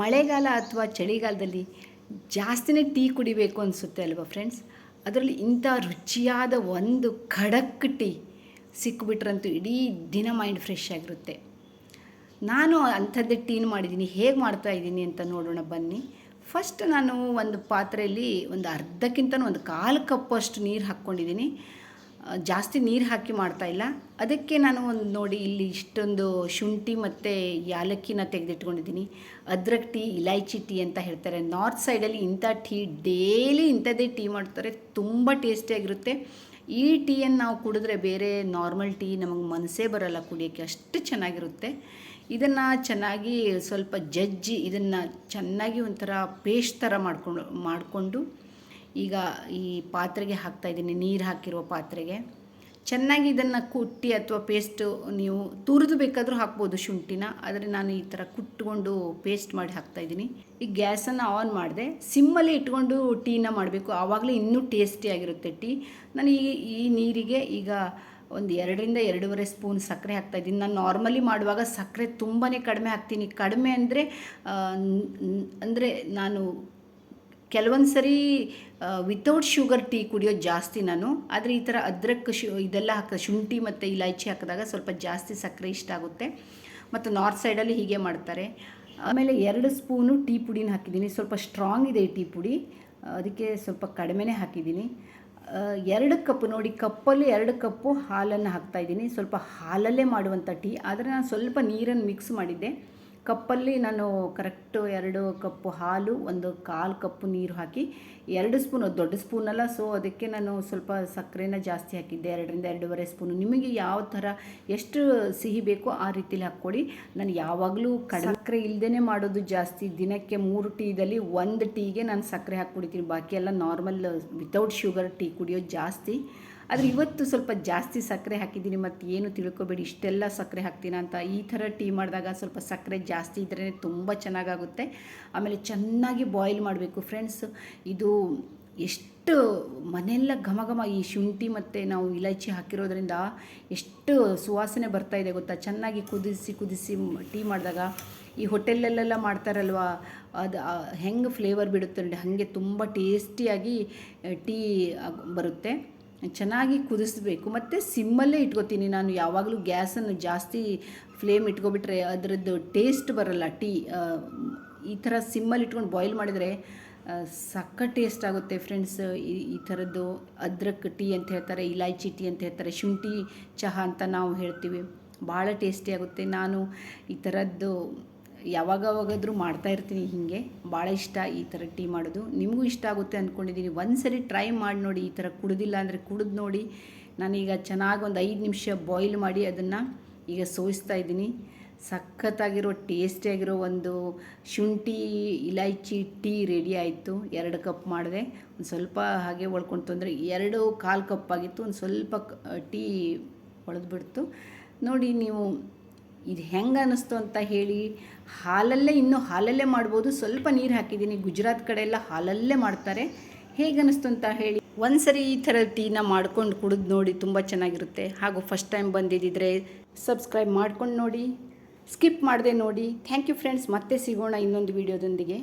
ಮಳೆಗಾಲ ಅಥವಾ ಚಳಿಗಾಲದಲ್ಲಿ ಜಾಸ್ತಿನೇ ಟೀ ಕುಡಿಬೇಕು ಅನಿಸುತ್ತೆ ಅಲ್ವಾ ಫ್ರೆಂಡ್ಸ್ ಅದರಲ್ಲಿ ಇಂಥ ರುಚಿಯಾದ ಒಂದು ಖಡಕ್ ಟೀ ಸಿಕ್ಬಿಟ್ರಂತೂ ಇಡೀ ದಿನ ಮೈಂಡ್ ಫ್ರೆಶ್ ಆಗಿರುತ್ತೆ. ನಾನು ಅಂಥದ್ದೇ ಟೀನ್ ಮಾಡಿದ್ದೀನಿ, ಹೇಗೆ ಮಾಡ್ತಾ ಇದ್ದೀನಿ ಅಂತ ನೋಡೋಣ ಬನ್ನಿ. ಫಸ್ಟ್ ನಾನು ಒಂದು ಪಾತ್ರೆಯಲ್ಲಿ ಒಂದು ಅರ್ಧಕ್ಕಿಂತ ಒಂದು ಕಾಲು ಕಪ್ಪಷ್ಟು ನೀರು ಹಾಕ್ಕೊಂಡಿದ್ದೀನಿ. ಜಾಸ್ತಿ ನೀರು ಹಾಕಿ ಮಾಡ್ತಾ ಇಲ್ಲ. ಅದಕ್ಕೆ ನಾನು ಒಂದು ನೋಡಿ ಇಲ್ಲಿ ಇಷ್ಟೊಂದು ಶುಂಠಿ ಮತ್ತು ಯಾಲಕ್ಕಿನ ತೆಗೆದಿಟ್ಕೊಂಡಿದ್ದೀನಿ. ಅದ್ರಕ್ ಟೀ, ಇಲೈಚಿ ಟೀ ಅಂತ ಹೇಳ್ತಾರೆ. ನಾರ್ತ್ ಸೈಡಲ್ಲಿ ಇಂಥ ಟೀ, ಡೇಲಿ ಇಂಥದ್ದೇ ಟೀ ಮಾಡ್ತಾರೆ. ತುಂಬ ಟೇಸ್ಟಿಯಾಗಿರುತ್ತೆ ಈ ಟೀಯನ್ನು ನಾವು ಕುಡಿದ್ರೆ ಬೇರೆ ನಾರ್ಮಲ್ ಟೀ ನಮಗೆ ಮನಸ್ಸೇ ಬರಲ್ಲ ಕುಡಿಯೋಕ್ಕೆ. ಅಷ್ಟು ಚೆನ್ನಾಗಿರುತ್ತೆ. ಇದನ್ನು ಚೆನ್ನಾಗಿ ಸ್ವಲ್ಪ ಜಜ್ಜಿ, ಇದನ್ನು ಚೆನ್ನಾಗಿ ಒಂಥರ ಪೇಸ್ಟ್ ಥರ ಮಾಡ್ಕೊಂಡು, ಮಾಡಿಕೊಂಡು ಈಗ ಈ ಪಾತ್ರೆಗೆ ಹಾಕ್ತಾ ಇದ್ದೀನಿ, ನೀರು ಹಾಕಿರುವ ಪಾತ್ರೆಗೆ. ಚೆನ್ನಾಗಿ ಇದನ್ನು ಕುಟ್ಟಿ ಅಥವಾ ಪೇಸ್ಟು ನೀವು ತುರಿದು ಬೇಕಾದರೂ ಹಾಕ್ಬೋದು ಶುಂಠಿನ, ಆದರೆ ನಾನು ಈ ಥರ ಕುಟ್ಕೊಂಡು ಪೇಸ್ಟ್ ಮಾಡಿ ಹಾಕ್ತಾ ಇದ್ದೀನಿ. ಈ ಗ್ಯಾಸನ್ನು ಆನ್ ಮಾಡಿದೆ ಸಿಮ್ಮಲ್ಲಿ ಇಟ್ಕೊಂಡು ಟೀನ ಮಾಡಬೇಕು. ಆವಾಗಲೇ ಇನ್ನೂ ಟೇಸ್ಟಿಯಾಗಿರುತ್ತೆ ಟೀ ನಾನು ಈ ಈ ನೀರಿಗೆ ಈಗ ಒಂದು ಎರಡರಿಂದ ಎರಡೂವರೆ ಸ್ಪೂನ್ ಸಕ್ಕರೆ ಹಾಕ್ತಾ ಇದ್ದೀನಿ. ನಾನು ನಾರ್ಮಲಿ ಮಾಡುವಾಗ ಸಕ್ಕರೆ ತುಂಬಾ ಕಡಿಮೆ ಹಾಕ್ತೀನಿ. ಕಡಿಮೆ ಅಂದರೆ ಅಂದರೆ ನಾನು ಕೆಲವೊಂದು ಸರಿ ವಿತೌಟ್ ಶುಗರ್ ಟೀ ಕುಡಿಯೋದು ಜಾಸ್ತಿ ನಾನು. ಆದರೆ ಈ ಥರ ಅದ್ರಕ್ ಶು, ಇದೆಲ್ಲ ಹಾಕ, ಶುಂಠಿ ಮತ್ತು ಇಲೈಚಿ ಹಾಕಿದಾಗ ಸ್ವಲ್ಪ ಜಾಸ್ತಿ ಸಕ್ಕರೆ ಇಷ್ಟ ಆಗುತ್ತೆ. ಮತ್ತು ನಾರ್ತ್ ಸೈಡಲ್ಲಿ ಹೀಗೆ ಮಾಡ್ತಾರೆ. ಆಮೇಲೆ ಎರಡು ಸ್ಪೂನು ಟೀ ಪುಡಿನ ಹಾಕಿದ್ದೀನಿ. ಸ್ವಲ್ಪ ಸ್ಟ್ರಾಂಗ್ ಇದೆ ಟೀ ಪುಡಿ. ಅದಕ್ಕೆ ಸ್ವಲ್ಪ ಕಡಿಮೆನೇ ಹಾಕಿದ್ದೀನಿ. ಎರಡು ಕಪ್, ನೋಡಿ ಕಪ್ಪಲ್ಲಿ ಎರಡು ಕಪ್ಪು ಹಾಲನ್ನು ಹಾಕ್ತಾಯಿದ್ದೀನಿ ಸ್ವಲ್ಪ ಹಾಲಲ್ಲೇ ಮಾಡುವಂಥ ಟೀ. ಆದರೆ ನಾನು ಸ್ವಲ್ಪ ನೀರನ್ನು ಮಿಕ್ಸ್ ಮಾಡಿದ್ದೆ. ಕಪ್ಪಲ್ಲಿ ನಾನು ಕರೆಕ್ಟು ಎರಡು ಕಪ್ಪು ಹಾಲು, ಒಂದು ಕಾಲು ಕಪ್ಪು ನೀರು ಹಾಕಿ, ಎರಡು ಸ್ಪೂನು ದೊಡ್ಡ ಸ್ಪೂನಲ್ಲ ಸೊ ಅದಕ್ಕೆ ನಾನು ಸ್ವಲ್ಪ ಸಕ್ಕರೆನ ಜಾಸ್ತಿ ಹಾಕಿದ್ದೆ, ಎರಡರಿಂದ ಎರಡೂವರೆ ಸ್ಪೂನು. ನಿಮಗೆ ಯಾವ ಥರ ಎಷ್ಟು ಸಿಹಿ ಬೇಕೋ ಆ ರೀತಿಲಿ ಹಾಕ್ಕೊಳ್ಳಿ. ನಾನು ಯಾವಾಗಲೂ ಕಡಿಮೆ ಸಕ್ಕರೆ ಇಲ್ಲದೇ ಮಾಡೋದು ಜಾಸ್ತಿ. ದಿನಕ್ಕೆ ಮೂರು ಟೀದಲ್ಲಿ ಒಂದು ಟೀಗೆ ನಾನು ಸಕ್ಕರೆ ಹಾಕಿ ಕುಡಿತೀನಿ ಬಾಕಿ ಎಲ್ಲ ನಾರ್ಮಲ್ ವಿತೌಟ್ ಶುಗರ್ ಟೀ ಕುಡಿಯೋದು ಜಾಸ್ತಿ. ಆದರೆ ಇವತ್ತು ಸ್ವಲ್ಪ ಜಾಸ್ತಿ ಸಕ್ಕರೆ ಹಾಕಿದ್ದೀನಿ ಮತ್ತು ಏನು ತಿಳ್ಕೊಬೇಡಿ, ಇಷ್ಟೆಲ್ಲ ಸಕ್ಕರೆ ಹಾಕ್ತೀನ ಅಂತ. ಈ ಥರ ಟೀ ಮಾಡಿದಾಗ ಸ್ವಲ್ಪ ಸಕ್ಕರೆ ಜಾಸ್ತಿ ಇದ್ರೇ ತುಂಬ ಚೆನ್ನಾಗಾಗುತ್ತೆ. ಆಮೇಲೆ ಚೆನ್ನಾಗಿ ಬಾಯ್ಲ್ ಮಾಡಬೇಕು ಫ್ರೆಂಡ್ಸ್ ಇದು ಎಷ್ಟು ಮನೆಯೆಲ್ಲ ಘಮ ಘಮ ಈ ಶುಂಠಿ ಮತ್ತು ನಾವು ಇಲೈಚಿ ಹಾಕಿರೋದ್ರಿಂದ ಎಷ್ಟು ಸುವಾಸನೆ ಬರ್ತಾ ಇದೆ ಗೊತ್ತಾ? ಚೆನ್ನಾಗಿ ಕುದಿಸಿ ಕುದಿಸಿ ಟೀ ಮಾಡಿದಾಗ ಈ ಹೋಟೆಲಲ್ಲೆಲ್ಲ ಮಾಡ್ತಾರಲ್ವಾ, ಅದು ಹೆಂಗೆ ಫ್ಲೇವರ್ ಬಿಡುತ್ತೆ ನೋಡಿ, ಹಾಗೆ ತುಂಬ ಟೇಸ್ಟಿಯಾಗಿ ಟೀ ಬರುತ್ತೆ. ಚೆನ್ನಾಗಿ ಕುದಿಸ್ಬೇಕು. ಮತ್ತು ಸಿಮ್ಮಲ್ಲೇ ಇಟ್ಕೋತೀನಿ ನಾನು. ಯಾವಾಗಲೂ ಗ್ಯಾಸನ್ನು ಜಾಸ್ತಿ ಫ್ಲೇಮ್ ಇಟ್ಕೊಬಿಟ್ರೆ ಅದರದ್ದು ಟೇಸ್ಟ್ ಬರಲ್ಲ. ಟೀ ಈ ಥರ ಸಿಮ್ಮಲ್ಲಿ ಇಟ್ಕೊಂಡು ಬಾಯ್ಲ್ ಮಾಡಿದರೆ ಸಕ್ಕ ಟೇಸ್ಟ್ ಆಗುತ್ತೆ ಫ್ರೆಂಡ್ಸ್. ಈ ಈ ಥರದ್ದು ಅದ್ರಕ್ ಟೀ ಅಂತ ಹೇಳ್ತಾರೆ, ಇಲೈಚಿ ಟೀ ಅಂತ ಹೇಳ್ತಾರೆ, ಶುಂಠಿ ಚಹಾ ಅಂತ ನಾವು ಹೇಳ್ತೀವಿ. ಭಾಳ ಟೇಸ್ಟಿ ಆಗುತ್ತೆ. ನಾನು ಈ ಥರದ್ದು ಯಾವಾಗವಾಗಾದರೂ ಮಾಡ್ತಾ ಇರ್ತೀನಿ ಹೀಗೆ. ಭಾಳ ಇಷ್ಟ ಈ ಥರ ಟೀ ಮಾಡೋದು. ನಿಮಗೂ ಇಷ್ಟ ಆಗುತ್ತೆ ಅಂದ್ಕೊಂಡಿದ್ದೀನಿ ಒಂದು ಸರಿ ಟ್ರೈ ಮಾಡಿ ನೋಡಿ ಈ ಥರ ಕುಡಿದಿಲ್ಲ ಅಂದರೆ ಕುಡಿದು ನೋಡಿ. ನಾನೀಗ ಚೆನ್ನಾಗಿ ಒಂದು ಐದು ನಿಮಿಷ ಬಾಯ್ಲ್ ಮಾಡಿ ಅದನ್ನು ಈಗ ಸೋಯಿಸ್ತಾ ಇದ್ದೀನಿ. ಸಖತ್ತಾಗಿರೋ ಟೇಸ್ಟಿಯಾಗಿರೋ ಒಂದು ಶುಂಠಿ, ಇಲೈಚಿ ಟೀ ರೆಡಿ ಆಯಿತು. ಎರಡು ಕಪ್ ಮಾಡಿದೆ. ಒಂದು ಸ್ವಲ್ಪ ಹಾಗೆ ಒಳ್ಕೊಳ್ತು ಅಂದರೆ ಎರಡು ಕಾಲು ಕಪ್ ಆಗಿತ್ತು. ಒಂದು ಸ್ವಲ್ಪ ಟೀ ಹೊಳೆದ್ಬಿಡ್ತು. ನೋಡಿ ನೀವು ಇದು ಹೆಂಗೆ ಅನ್ನಿಸ್ತು ಅಂತ ಹೇಳಿ, ಹಾಲಲ್ಲೇ ಇನ್ನೂ ಹಾಲಲ್ಲೇ ಮಾಡ್ಬೋದು. ಸ್ವಲ್ಪ ನೀರು ಹಾಕಿದ್ದೀನಿ. ಗುಜರಾತ್ ಕಡೆ ಎಲ್ಲ ಹಾಲಲ್ಲೇ ಮಾಡ್ತಾರೆ. ಹೇಗೆ ಅನ್ನಿಸ್ತು ಅಂತ ಹೇಳಿ ಒಂದು ಸರಿ ಈ ಥರ ಟೀನ ಮಾಡ್ಕೊಂಡು ಕುಡಿದು ನೋಡಿ ತುಂಬ ಚೆನ್ನಾಗಿರುತ್ತೆ. ಹಾಗೂ ಫಸ್ಟ್ ಟೈಮ್ ಬಂದಿದ್ದಿದ್ರೆ ಸಬ್ಸ್ಕ್ರೈಬ್ ಮಾಡ್ಕೊಂಡು ನೋಡಿ ಸ್ಕಿಪ್ ಮಾಡದೆ ನೋಡಿ. ಥ್ಯಾಂಕ್ ಯು ಫ್ರೆಂಡ್ಸ್ ಮತ್ತೆ ಸಿಗೋಣ ಇನ್ನೊಂದು ವಿಡಿಯೋದೊಂದಿಗೆ